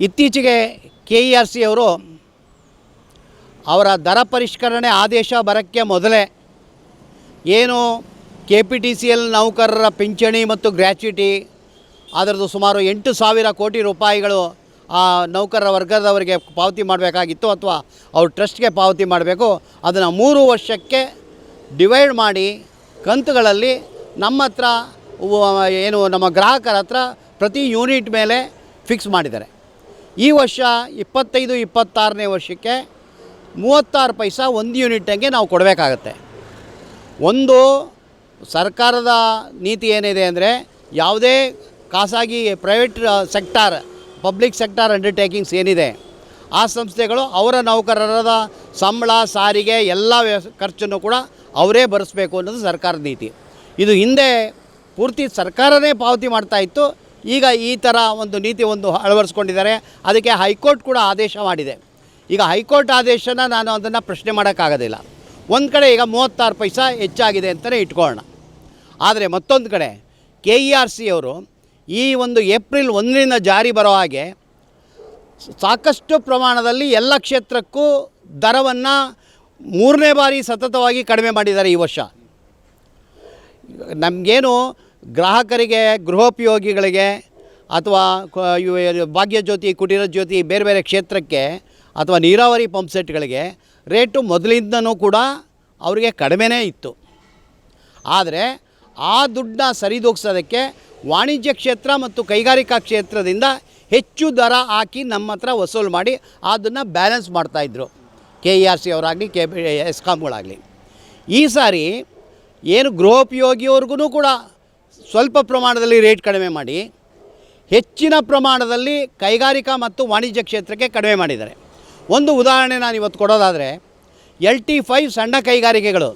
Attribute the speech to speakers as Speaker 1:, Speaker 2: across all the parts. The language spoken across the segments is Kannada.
Speaker 1: ಇತ್ತೀಚೆಗೆ ಕೆ ಇ ಆರ್ ಸಿ ಅವರು ಅವರ ದರ ಪರಿಷ್ಕರಣೆ ಆದೇಶ ಬರೋಕ್ಕೆ ಮೊದಲೇ ಏನು K P T C L ನೌಕರರ ಪಿಂಚಣಿ ಮತ್ತು ಗ್ರ್ಯಾಚ್ಯುಟಿ, ಅದರದ್ದು ಸುಮಾರು ಎಂಟು ಸಾವಿರ ಕೋಟಿ ರೂಪಾಯಿಗಳು ಆ ನೌಕರರ ವರ್ಗದವರಿಗೆ ಪಾವತಿ ಮಾಡಬೇಕಾಗಿತ್ತು ಅಥವಾ ಅವ್ರ ಟ್ರಸ್ಟ್ಗೆ ಪಾವತಿ ಮಾಡಬೇಕು. ಅದನ್ನು ಮೂರು ವರ್ಷಕ್ಕೆ ಡಿವೈಡ್ ಮಾಡಿ ಕಂತುಗಳಲ್ಲಿ ನಮ್ಮ ಹತ್ರ ಏನು ನಮ್ಮ ಗ್ರಾಹಕರ ಹತ್ರ ಪ್ರತಿ ಯೂನಿಟ್ ಮೇಲೆ ಫಿಕ್ಸ್ ಮಾಡಿದ್ದಾರೆ. ಈ ವರ್ಷ ಇಪ್ಪತ್ತೈದು, ಇಪ್ಪತ್ತಾರನೇ ವರ್ಷಕ್ಕೆ ಮೂವತ್ತಾರು ಪೈಸಾ ಒಂದು ಯೂನಿಟ್ಗೆ ನಾವು ಕೊಡಬೇಕಾಗತ್ತೆ. ಒಂದು ಸರ್ಕಾರದ ನೀತಿ ಏನಿದೆ ಅಂದರೆ ಯಾವುದೇ ಖಾಸಗಿ private sector, public sector undertakings ಏನಿದೆ, ಆ ಸಂಸ್ಥೆಗಳು ಅವರ ನೌಕರರ ಸಂಬಳ, ಸಾರಿಗೆ, ಎಲ್ಲ ಖರ್ಚನ್ನು ಕೂಡ ಅವರೇ ಭರಿಸಬೇಕು ಅನ್ನೋದು ಸರ್ಕಾರದ ನೀತಿ. ಇದು ಹಿಂದೆ ಪೂರ್ತಿ ಸರ್ಕಾರನೇ ಪಾವತಿ ಮಾಡ್ತಾ ಇತ್ತು ಈಗ ಈ ಥರ ಒಂದು ನೀತಿ ಒಂದು ಅಳವಡಿಸ್ಕೊಂಡಿದ್ದಾರೆ. ಅದಕ್ಕೆ ಹೈಕೋರ್ಟ್ ಕೂಡ ಆದೇಶ ಮಾಡಿದೆ. ಈಗ ಹೈಕೋರ್ಟ್ ಆದೇಶನ ನಾನು ಅದನ್ನು ಪ್ರಶ್ನೆ ಮಾಡೋಕ್ಕಾಗೋದಿಲ್ಲ. ಒಂದು ಕಡೆ ಈಗ ಮೂವತ್ತಾರು ಪೈಸಾ ಹೆಚ್ಚಾಗಿದೆ ಅಂತಲೇ ಇಟ್ಕೊಳ್ಳೋಣ. ಆದರೆ ಮತ್ತೊಂದು ಕಡೆ ಕೆ ಇ ಆರ್ ಸಿ ಅವರು ಈ ಒಂದು ಏಪ್ರಿಲ್ ಒಂದರಿಂದ ಜಾರಿ ಬರೋ ಹಾಗೆ ಸಾಕಷ್ಟು ಪ್ರಮಾಣದಲ್ಲಿ ಎಲ್ಲ ಕ್ಷೇತ್ರಕ್ಕೂ ದರವನ್ನು ಮೂರನೇ ಬಾರಿ ಸತತವಾಗಿ ಕಡಿಮೆ ಮಾಡಿದ್ದಾರೆ ಈ ವರ್ಷ. ನಮಗೇನು ಗ್ರಾಹಕರಿಗೆ, ಗೃಹೋಪಯೋಗಿಗಳಿಗೆ ಅಥವಾ ಭಾಗ್ಯಜ್ಯೋತಿ ಕುಟೀರ ಜ್ಯೋತಿ ಬೇರೆ ಬೇರೆ ಕ್ಷೇತ್ರಕ್ಕೆ ಅಥವಾ ನೀರಾವರಿ ಪಂಪ್ ಸೆಟ್ಗಳಿಗೆ ರೇಟು ಮೊದಲಿಂದನೂ ಕೂಡ ಅವರಿಗೆ ಕಡಿಮೆನೇ ಇತ್ತು. ಆದರೆ ಆ ದುಡ್ಡನ್ನ ಸರಿದೂಗಿಸೋದಕ್ಕೆ ವಾಣಿಜ್ಯ ಕ್ಷೇತ್ರ ಮತ್ತು ಕೈಗಾರಿಕಾ ಕ್ಷೇತ್ರದಿಂದ ಹೆಚ್ಚು ದರ ಹಾಕಿ ನಮ್ಮ ಹತ್ರ ವಸೂಲು ಮಾಡಿ ಅದನ್ನು ಬ್ಯಾಲೆನ್ಸ್ ಮಾಡ್ತಾಯಿದ್ರು ಕೆ ಇ ಆರ್ ಸಿ ಅವರಾಗಲಿ, ಕೆ ಎಸ್ಕಾಮ್ಗಳಾಗಲಿ ಈ ಸಾರಿ ಏನು ಗೃಹೋಪಯೋಗಿಯವ್ರಿಗೂ ಕೂಡ ಸ್ವಲ್ಪ ಪ್ರಮಾಣದಲ್ಲಿ ರೇಟ್ ಕಡಿಮೆ ಮಾಡಿ, ಹೆಚ್ಚಿನ ಪ್ರಮಾಣದಲ್ಲಿ ಕೈಗಾರಿಕಾ ಮತ್ತು ವಾಣಿಜ್ಯ ಕ್ಷೇತ್ರಕ್ಕೆ ಕಡಿಮೆ ಮಾಡಿದ್ದಾರೆ. ಒಂದು ಉದಾಹರಣೆ ನಾನು ಇವತ್ತು ಕೊಡೋದಾದರೆ ಎಲ್ ಟಿ ಫೈವ್ ಸಣ್ಣ ಕೈಗಾರಿಕೆಗಳು,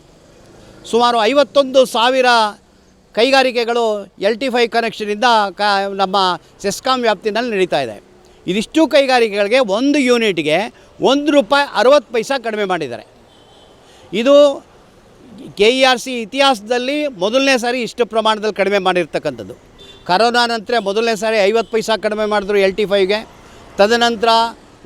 Speaker 1: ಸುಮಾರು ಐವತ್ತೊಂದು ಸಾವಿರ ಕೈಗಾರಿಕೆಗಳು ಎಲ್ ಟಿ ಫೈವ್ ಕನೆಕ್ಷನಿಂದ ಕ, ನಮ್ಮ ಸೆಸ್ಕಾಂ ವ್ಯಾಪ್ತಿನಲ್ಲಿ ನಡೀತಾ ಇದೆ. ಇದಿಷ್ಟು ಕೈಗಾರಿಕೆಗಳಿಗೆ ಒಂದು ಯೂನಿಟ್ಗೆ ಒಂದು ರೂಪಾಯಿ ಅರವತ್ತು ಪೈಸಾ ಕಡಿಮೆ ಮಾಡಿದ್ದಾರೆ. ಇದು ಕೆ ಇ ಆರ್ ಸಿ ಇತಿಹಾಸದಲ್ಲಿ ಮೊದಲನೇ ಸಾರಿ ಇಷ್ಟು ಪ್ರಮಾಣದಲ್ಲಿ ಕಡಿಮೆ ಮಾಡಿರ್ತಕ್ಕಂಥದ್ದು. ಕರೋನಾ ನಂತರ ಮೊದಲನೇ ಸಾರಿ ಐವತ್ತು ಪೈಸಾ ಕಡಿಮೆ ಮಾಡಿದ್ರು ಎಲ್ ಟಿ ಫೈವ್ಗೆ ತದನಂತರ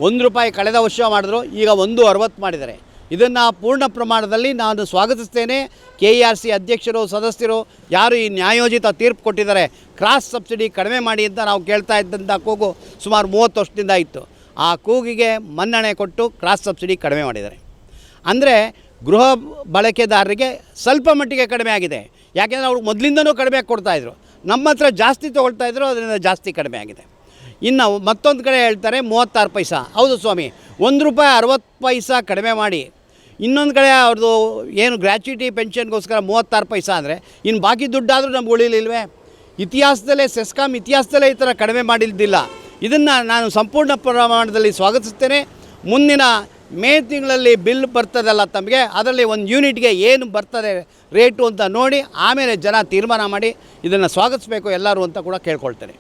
Speaker 1: ಒಂದು ರೂಪಾಯಿ ಕಳೆದ ವರ್ಷ ಮಾಡಿದ್ರು, ಈಗ ಒಂದು ಅರವತ್ತು ಮಾಡಿದ್ದಾರೆ. ಇದನ್ನು ಪೂರ್ಣ ಪ್ರಮಾಣದಲ್ಲಿ ನಾನು ಸ್ವಾಗತಿಸ್ತೇನೆ. ಕೆ ಇ ಆರ್ ಸಿ ಅಧ್ಯಕ್ಷರು, ಸದಸ್ಯರು, ಯಾರು ಈ ನ್ಯಾಯೋಚಿತ ತೀರ್ಪು ಕೊಟ್ಟಿದ್ದಾರೆ ಕ್ರಾಸ್ ಸಬ್ಸಿಡಿ ಕಡಿಮೆ ಮಾಡಿ ಅಂತ ನಾವು ಕೇಳ್ತಾ ಇದ್ದಂಥ ಕೂಗು ಸುಮಾರು ಮೂವತ್ತು ವರ್ಷದಿಂದ ಇತ್ತು. ಆ ಕೂಗಿಗೆ ಮನ್ನಣೆ ಕೊಟ್ಟು ಕ್ರಾಸ್ ಸಬ್ಸಿಡಿ ಕಡಿಮೆ ಮಾಡಿದ್ದಾರೆ. ಅಂದರೆ ಗೃಹ ಬಳಕೆದಾರರಿಗೆ ಸ್ವಲ್ಪ ಮಟ್ಟಿಗೆ ಕಡಿಮೆ ಆಗಿದೆ. ಯಾಕೆಂದರೆ ಅವ್ರು ಮೊದಲಿಂದನೂ ಕಡಿಮೆ ಕೊಡ್ತಾಯಿದ್ರು ನಮ್ಮ ಹತ್ರ ಜಾಸ್ತಿ ತೊಗೊಳ್ತಾ ಇದ್ರು, ಅದರಿಂದ ಜಾಸ್ತಿ ಕಡಿಮೆ ಆಗಿದೆ. ಇನ್ನು ಮತ್ತೊಂದು ಕಡೆ ಹೇಳ್ತಾರೆ ಮೂವತ್ತಾರು ಪೈಸಾ. ಹೌದು ಸ್ವಾಮಿ, ಒಂದು ರೂಪಾಯಿ ಅರವತ್ತು ಪೈಸಾ ಕಡಿಮೆ ಮಾಡಿ. ಇನ್ನೊಂದು ಕಡೆ ಅವ್ರದ್ದು ಏನು ಗ್ರ್ಯಾಚ್ಯುಟಿ ಪೆನ್ಷನ್ಗೋಸ್ಕರ ಮೂವತ್ತಾರು ಪೈಸಾ ಅಂದರೆ ಇನ್ನು ಬಾಕಿ ದುಡ್ಡಾದರೂ ನಮ್ಗೆ ಉಳಿಲಿಲ್ವೇ? ಇತಿಹಾಸದಲ್ಲೇ ಸೆಸ್ಕಾಮ್ ಇತಿಹಾಸದಲ್ಲೇ ಈ ಥರ ಕಡಿಮೆ ಮಾಡಿದ್ದಿಲ್ಲ ಇದನ್ನು ನಾನು ಸಂಪೂರ್ಣ ಪ್ರಮಾಣದಲ್ಲಿ ಸ್ವಾಗತಿಸ್ತೇನೆ. ಮುಂದಿನ ಮೇ ತಿಂಗಳಲ್ಲಿ ಬಿಲ್ ಬರ್ತದಲ್ಲ ತಮಗೆ, ಅದರಲ್ಲಿ ಒಂದು ಯೂನಿಟ್ಗೆ ಏನು ಬರ್ತದೆ ರೇಟು ಅಂತ ನೋಡಿ, ಆಮೇಲೆ ಜನ ತೀರ್ಮಾನ ಮಾಡಿ, ಇದನ್ನು ಸ್ವಾಗತಿಸಬೇಕು ಎಲ್ಲರೂ ಅಂತ ಕೂಡ ಕೇಳ್ಕೊಳ್ತೇನೆ.